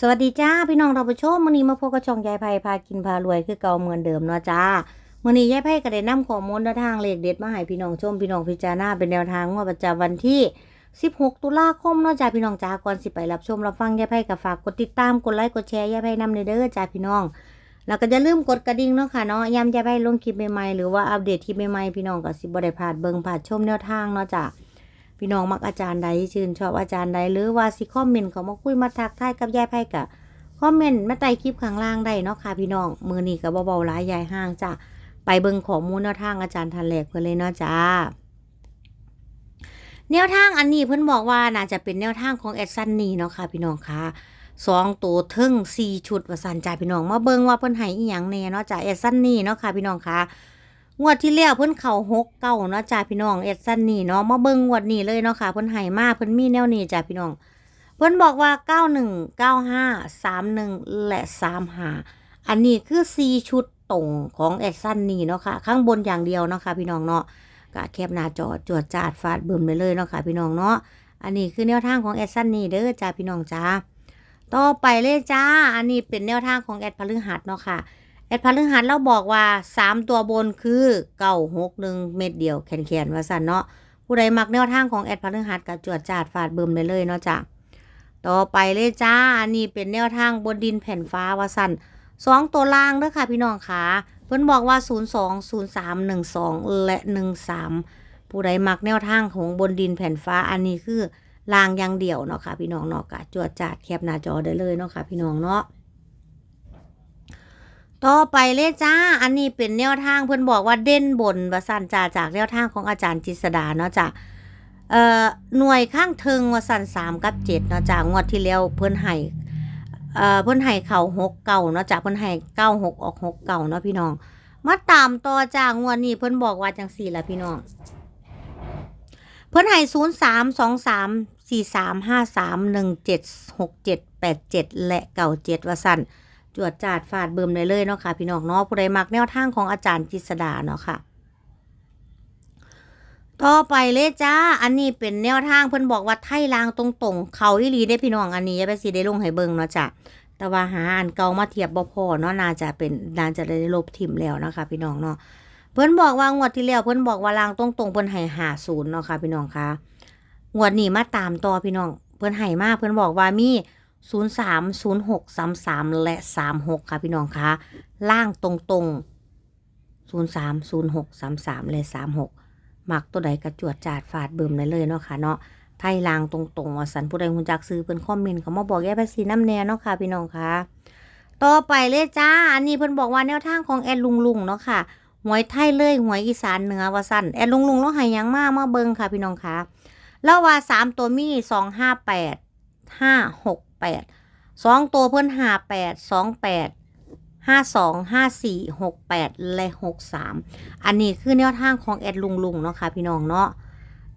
สวัสดีจ้าพี่น้องเราไปชมมื้อนี้มาพบกับช่องยายไพ่พากินพารวยคือเก่าเหมือนเดิมเนาะจ้ามื้อนี้ยายไพ่ก็ได้นำข้อมูลแนวทางเลขเด็ดมาให้พี่น้องชมพี่น้องพิจารณาเป็นแนวทางงวดประจำวันที่ 16 ตุลาคมเนาะจ้าพี่น้องจ้าก่อนสิไปรับชมรับฟังยายไพ่ก็ฝากกดติดตามกดไลค์กดแชร์ยายไพ่นำในเด้อจ้าพี่น้อง แล้วก็อย่าลืมกดกระดิ่งเนาะค่ะเนาะยามยายไพ่ลงคลิปใหม่ๆหรือว่าอัปเดตคลิปใหม่ๆพี่น้องก็สิบ่ได้พลาดเบิ่งพลาดชมแนวทางเนาะจ้า พี่น้องมักอาจารย์ใดชื่นชอบอาจารย์ใดหรือว่าสิคอมเมนต์เขามาคุยมาทักทายกับยายไพ่กะคอมเมนต์มาใต้คลิปข้างล่างได้เนาะค่ะพี่น้องมือนี้ก็เบาๆหลายยายห้างจ้ะไปเบิ่งข้อมูลแนวทางอาจารย์ทันแหลกเพิ่นเลยเนาะจ้าแนวทางอันนี้เพิ่อนบอกว่าน่าจะเป็นแนวทางของแอดซันนี่เนาะค่ะพี่น้องค่ะสองตัวทึ่งสี่ชุดว่าสันจ้าพี่น้องมาเบิ่งว่าเพิ่นให้อีหยังแน่เนาะจ้าแอดซันนี่เนาะค่ะพี่น้องค่ะ งวดที่แล้วเพิ่นเข่าหกเก้าเนาะจ้าพี่น้องเอ็ดซันนี่เนาะมาเบิ่งงวดนี้เลยเนาะค่ะเพิ่นให้มาเพิ่นมีแนวนี้จ้าพี่น้อง เพิ่นบอกว่าเก้าหนึ่งเก้าห้าสามหนึ่งและสามหาอันนี้คือสี่ชุดตรงของเอ็ดซันนี่เนาะค่ะ ข้างบนอย่างเดียวเนาะค่ะพี่น้องเนาะก็แคบหน้าจอจวดจาดฟาดเบึมไปเลยเนาะค่ะพี่น้องเนาะอันนี้คือแนวทางของเอ็ดซันนี่เด้อจ้าพี่น้องจ้าต่อไปเลยจ้า อันนี้เป็นแนวทางของแอดพฤหัสเนาะค่ะ แอดพฤหัสเราบอกว่าสามตัวบนคือเก้าหกหนึ่งเม็ดเดียวแขนแขนๆว่าสันเนาะผู้ใดมักแนวทางของแอดพฤหัสกับจวดจาดฟาดเบิ่มได้เลยเนาะจ้ะต่อไปเลยจ้าอันนี้เป็นแนวทางบนดินแผ่นฟ้าว่าสันสองตัวล่างเด้อค่ะพี่น้องค่ะเพิ่นบอกว่าศูนย์สองศูนย์สามหนึ่งสองและหนึ่งสามผู้ใดมักแนวทางของบนดินแผ่นฟ้าอันนี้คือลางอย่างเดียวเนาะค่ะพี่น้องเนาะกะจวดจาดแคบหน้าจอได้เลยเนาะค่ะพี่น้องเนาะ ต่อไปเลยจ้า อันนี้เป็นแนวทางเพิ่อนบอกว่าเด่นบนว่าสันจ่าจากแนวทางของอาจารย์จิษดาเนาะจ้ะเอ่อหน่วยข้างเทิงว่าสันสามกับเจ็ดเนาะจ้างวดที่แล้วเพิ่อนให้เอ่อเพิ่นให้เข่าหกเก่าเนาะจ้ะเพิ่อนให้เก้าหกออกหกเก่าเนาะพี่น้อง มาตามต่อจ้างวดนี้เพิ่อนบอกว่าจังสี่ละพี่น้อง เพิ่อนให้ศูนย์สามสองสามสี่สามห้าสามหนึ่งเจ็ดหกเจ็ดแปดเจ็ดและเก่าเจ็ดว่าสั่น จวดจาดฟาดเบิ่มเลยเลยเนาะค่ะ พี่น้องเนาะผู้ใดมักแนวทางของอาจารย์จิษดาเนาะค่ะ ต่อไปเลยจ้า อันนี้เป็นแนวทางเพิ่นบอกว่าไทยลางตรงๆ เขาอีหลีได้พี่น้องอันนี้ยาไปสิได้ลงให้เบิ่งเนาะจ้ะแต่ว่าหาอันเก่ามาเทียบบ่พอเนาะน่าจะเป็นน่าจะได้ลบทิมแล้วนะคะ พี่น้องเนาะเพิ่นบอกว่างวดที่แล้วเพิ่นบอกว่าลางตรงๆเพิ่นให้หาศูนย์เนาะค่ะ พี่น้องคะงวดนี้มาตามต่อพี่น้อง เพิ่นให้มาเพิ่นบอกว่ามี ศูนย์สามศูนย์หกสามสามและสามหกค่ะพี่น้องคะล่างตรงตรงศูนย์สามศูนย์หกสามสามและสามหกมักตัวใดกระจวดจาดฟาดเบิ่มได้เลยเนาะค่ะเนาะไทยลางตรงตรงว่าสันผู้ใดคุณจักซื้อเพิ่นคอมเมนต์เขามาบอกแย่ภาษีน้ำแน่เนาะค่ะพี่น้องคะต่อไปเลยจ้า อันนี้เพิ่นบอกว่าแนวทางของแอดลุงลุงเนาะค่ะหวยไทยเลยหวยอีสานเหนือว่าสันแอดลุงลุงแล้วหายยังมากมาเบิ่งค่ะพี่น้องคะแล้วว่าสามตัวมีสองห้าแปดห้าหก แปดสองตัวเพิ่นหาแปดสองแปดห้าสองห้าสี่หกแปดและหกสามอันนี้คือแนวทางของแอดลุงลุงเนาะค่ะพี่น้องเนาะ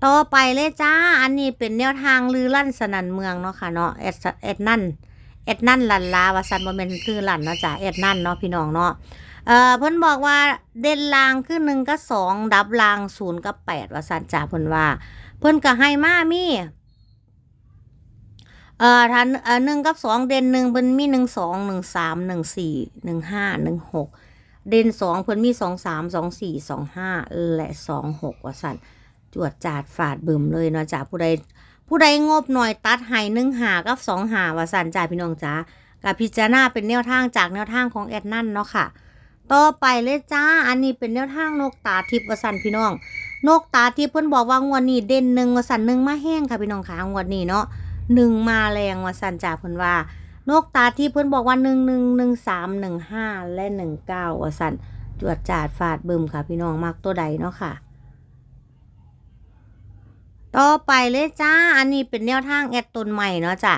ต่อไปเลยจ้า อันนี้เป็นแนวทางลือลั่นสนันเมืองเนาะค่ะเนาะแอดแอดนั่นแอดนั่นลันลาวาสันบ่แม่นคือลันเนาะจ้ะแอดนั่นเนาะพี่น้องเนาะเอ่อเพิ่นบอกว่าเด่นลางคือหนึ่งกับสองดับลางศูนย์กับแปดวาสันจ้าเพิ่นว่า เพิ่นก็ให้มามี เอ่อทันเอ่อหนึ่งกับสองเด่นหนึ่งเพิ่นมีหนึ่งสองหนึ่งสามหนึ่งสี่หนึ่งห้าหนึ่งหกเด่นสองเพิ่นมีสองสามสองสี่สองห้าและสองหกว่าสั่นจวดจาดฝาดบึมเลยเนาะจ้าผู้ใดผู้ใดงบหน่อยตัดให้หนึ่งหากับสองหาว่าสั่นจ้าพี่น้องจ้ากับพิจารณาเป็นแนวทางจากแนวทางของแอดนั่นเนาะค่ะ ต่อไปเลยจ้า อันนี้เป็นแนวทางนกตาทิพย์วสันพี่น้อง นกตาทิพย์เพิ่นบอกว่างวดนี้เด่นหนึ่งวสันหนึ่งมาแห้งค่ะพี่น้องค่ะงวดนี้เนาะ หนึ่งมาแรงว่าสันจ่าเพิ่นว่านกตาที่เพิ่นบอกว่าหนึ่งหนึ่งหนึ่งสามหนึ่งห้าและหนึ่งเก้าว่าสันจวดจาดฟาดบึมค่ะ พี่น้องมักตัวใดเนาะค่ะ ต่อไปเลยจ้า อันนี้เป็นแนวทางแอดต้นใหม่เนาะจ้ะ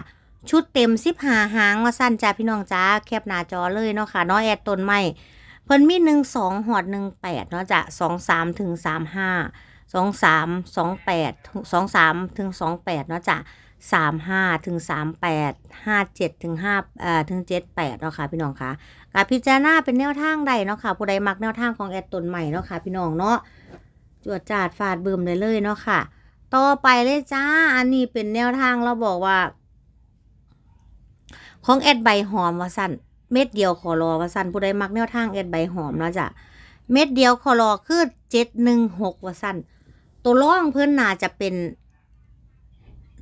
ชุดเต็มสิบหาหางว่าสั้นจ้าพี่น้องจ้าแคปหน้าจอเลยเนาะค่ะเนาะแอดต้นใหม่เพิ่นมีหนึ่งสองหอดหนึ่งแปดเนาะจ้ะสองสามถึงสามห้าสองสามสองแปดสองสามถึงสองแปดเนาะจ้ะ สามห้าถึงสามแปดห้าเจ็ดถึงห้าเอ่อถึงเจ็ดแปดเนาะค่ะพี่น้องคะกับพิจารณาเป็นแนวทางใดเนาะค่ะผู้ใดมักแนวทางของแอดตนใหม่เนาะค่ะพี่น้องเนาะจวดจาดฟาดบืมเลยเลยเนาะค่ะ ต่อไปเลยจ้า อันนี้เป็นแนวทางเราบอกว่า ของแอดใบหอมว่าสั่นเม็ดเดียวขอรอว่าสั่นผู้ใดมักแนวทางแอดใบหอมเนาะจ้ะเม็ดเดียวขอรอคือเจ็ดหนึ่งหกว่าสั่นตัวร่องเพื่อนนาจะเป็น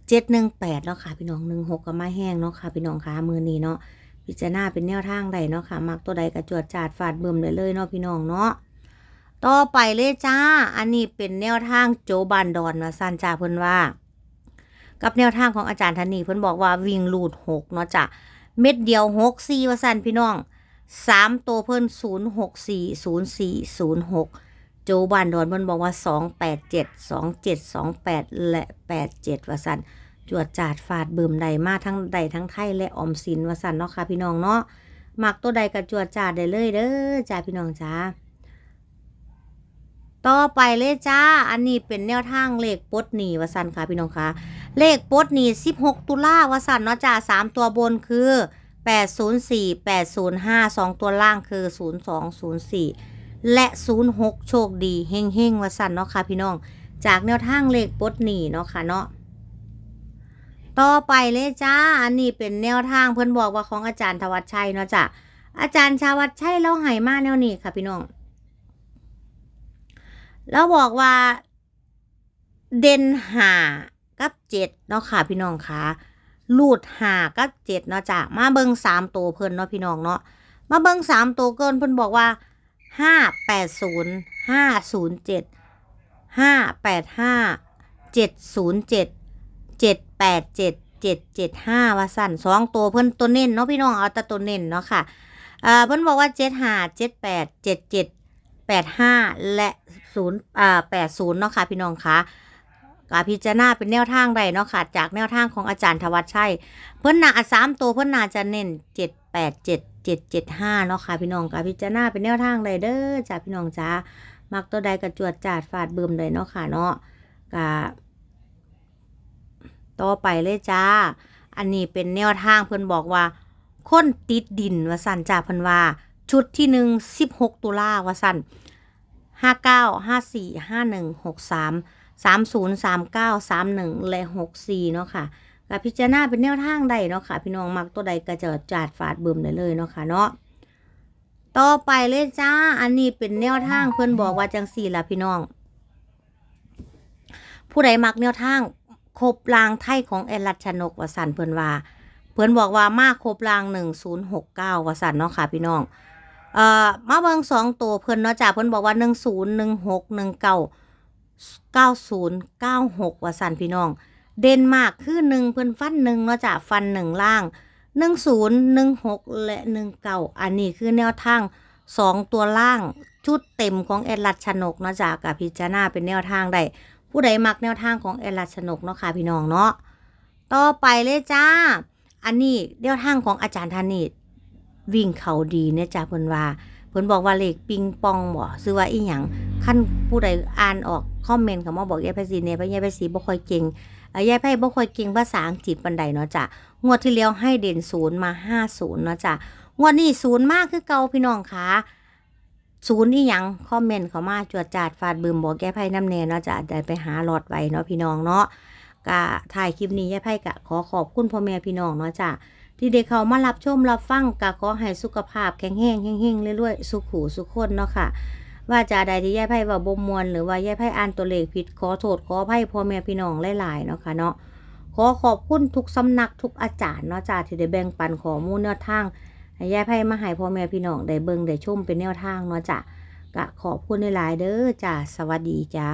เจ็ดหนึ่งแปดเนาะค่ะ พี่น้องหนึ่งหกก็มาแห้งเนาะค่ะ พี่น้องค่ะมือนี้เนาะพิจารณาเป็นแนวทางใดเนาะค่ะ มักตัวใดกระจวดจาดฟาดเบิ่มได้เลยเนาะพี่น้องเนาะต่อไปเลยจ้า อันนี้เป็นแนวทางโจบันดอนว่าสั่นจ้าเพิ่นว่า กับแนวทางของอาจารย์ธนีเพิ่นบอกว่าวิ่งลูดหกเนาะจ้ะเม็ดเดียวหกสี่ว่าสั่นพี่น้องสามตัวเพิ่นศูนย์หกสี่ศูนย์สี่ศูนย์หกโจบานดอนเพิ่นบอกว่าสองแปดเจ็ดสองเจ็ดสองแปดและแปดเจ็ดว่าสั่น จวดจาดฟาดเบืมใดมาทั้งใดทั้งไทยและออมสินวสันเนาะค่ะพี่น้องเนาะมักตัวใดกับจวดจาดได้เลยเด้อจ้าพี่น้องจ้าต่อไปเลยจ้า อันนี้เป็นแนวทางเลขปดหนีวสันค่ะพี่น้องค่ะเลขปดหนี16 ตุลาวสันเนาะจ้า3ตัวบนคือ 804 805 2 ตัวล่างคือ 0204 และ 06 โชคดีเฮงเฮงๆวสันเนาะค่ะพี่น้อง จากแนวทางเลขปดหนีเนาะค่ะเนาะ ต่อไปเลยจ้า อันนี้เป็นแนวทางเพื่อนบอกว่าของอาจารย์ธวัชชัยเนาะจ้ะ อาจารย์ชาวัชชัยเล่าให้มาแนวนี้ค่ะพี่น้องแล้วบอกว่า เด่นหากับเจ็ดเนาะค่ะพี่น้องค่ะลูดหากับเจ็ดเนาะจ้ะมาเบิ่งสามตัวเพิ่นเนาะพี่น้องเนาะมาเบิ่งสามตัวเกินเพิ่นบอกว่าห้าแปดศูนย์ห้าศูนย์เจ็ดห้าแปดห้าเจ็ดศูนย์เจ็ด เจ็ดแปดเจ็ดเจ็ดเจ็ดห้าว่าสั่นสองตัวเพิ่นตัวเน้นเนาะพี่น้องเอาแต่ตัวเน้นเนาะค่ะเอ่อเพิ่นบอกว่าเจ็ดห้าเจ็ดแปดเจ็ดเจ็ดแปดห้าและศูนย์อ่าแปดศูนย์เนาะค่ะพี่น้องค่ะกาพิจารณาเป็นแนวทางใดเนาะค่ะ จากแนวทางของอาจารย์ธวัชชัย เพิ่นนาสามตัวเพิ่นนาจะเน้นเจ็ดแปดเจ็ดเจ็ดเจ็ดห้าเนาะค่ะ พี่น้องกาพิจารณาเป็นแนวทางใดเด้อจ้าพี่น้องจ้ามักตัวใดกระจวดจาดฟาดเบิ่มใดเนาะค่ะเนาะกา ต่อไปเลยจ้า อันนี้เป็นแนวทางเพิ่นบอกว่าคนติดดินว่าสั่นจ้าเพิ่นว่า ชุดที่หนึ่งสิบหกตุลาว่าสั่นห้าเก้าห้าสี่ห้าหนึ่งหกสามสามศูนย์สามเก้าสามหนึ่งและหกสี่เนาะค่ะกับพิจารณาเป็นแนวทางใดเนาะค่ะ พี่น้องมักตัวใดก็จะจาดฝาดเบิ่มได้เลยเนาะค่ะเนาะต่อไปเลยจ้า อันนี้เป็นแนวทางเพื่อนบอกว่าจังสี่ละพี่น้อง ผู้ใดมักแนวทาง ครบรางไทยของแอลัดชนกวสันเพื่อนว่าเพื่อนบอกว่ามาครบรางหนึ่งศูนย์หกเก้าวสันเนาะค่ะพี่น้องเอ่อมาเบิงสองตัวเพิ่นเนาะจ้าเพิ่นบอกว่าหนึ่งศูนย์หนึ่งหกหนึ่งเก้า9096ว่าหกวสันพี่น้อง เดนมาร์กคือหนึ่งเพิ่นฟันหนึ่งเนาะจ้ะฟันหนึ่งล่าง1016และ19อันนี้คือแนวทาง2ตัวล่างชุดเต็มของแอดลัดชนกเนาะจ้ะกับพิจารณาเป็นแนวทางได้ ผู้ใดมักแนวทางของแอลัดชนกเนาะค่ะพี่น้องเนาะต่อไปเลยจ้า อันนี้แนวทางของอาจารย์ธนิตวิ่งเขาดีเนี่ยจ้ะเพิ่นว่าเพิ่นบอกว่าเลขปิงปองบ่ซื้อว่าอีหยังขั้นผู้ใดอ่านออกคอมเมนต์เขามาบอกยายไพศรีเนี่ยเพราะยายไพศรีบ่ค่อยเก่งยายไพบ่ค่อยเก่งภาษาอังกฤษปานใดเนาะจ้ะงวดที่แล้วให้เด่นศูนย์มาห้าศูนย์เนาะจ้ะงวดนี้ศูนย์มากคือเก่าพี่น้องค่ะ ศูนย์อีหยังคอมเมนต์เขามาจวดจาดฟาดบืมบอกยายไพน้ำแน่เนาะจะได้ไปหาหลอดไว้เนาะพี่น้องเนาะกะถ่ายคลิปนี้ยายไพกะขอขอบคุณพ่อแม่พี่น้องเนาะจ้ะที่ได้เขามารับชมรับฟังกะขอให้สุขภาพแข็งแรงเฮงๆเรื่อยๆสุขหูสุขคนเนาะค่ะ ว่าจะใดที่ย่ไพ่ว่าบ่มวนหรือว่าย่ายไพ่อ่านตัวเลขผิดขอโทษขออภัยพ่อแม่พี่น้องหลายๆเนาะค่ะเนาะขอขอบคุณทุกสำนักทุกอาจารย์เนาะจ้าที่ได้แบ่งปันข้อมูลแนวทาง ให้ยายไพ่มาให้พ่อแม่พี่น้องได้เบิ่งได้ชมเป็นแนวทางเนาะจ้ะกะขอบคุณหลายๆเด้อจ้าสวัสดีจ้า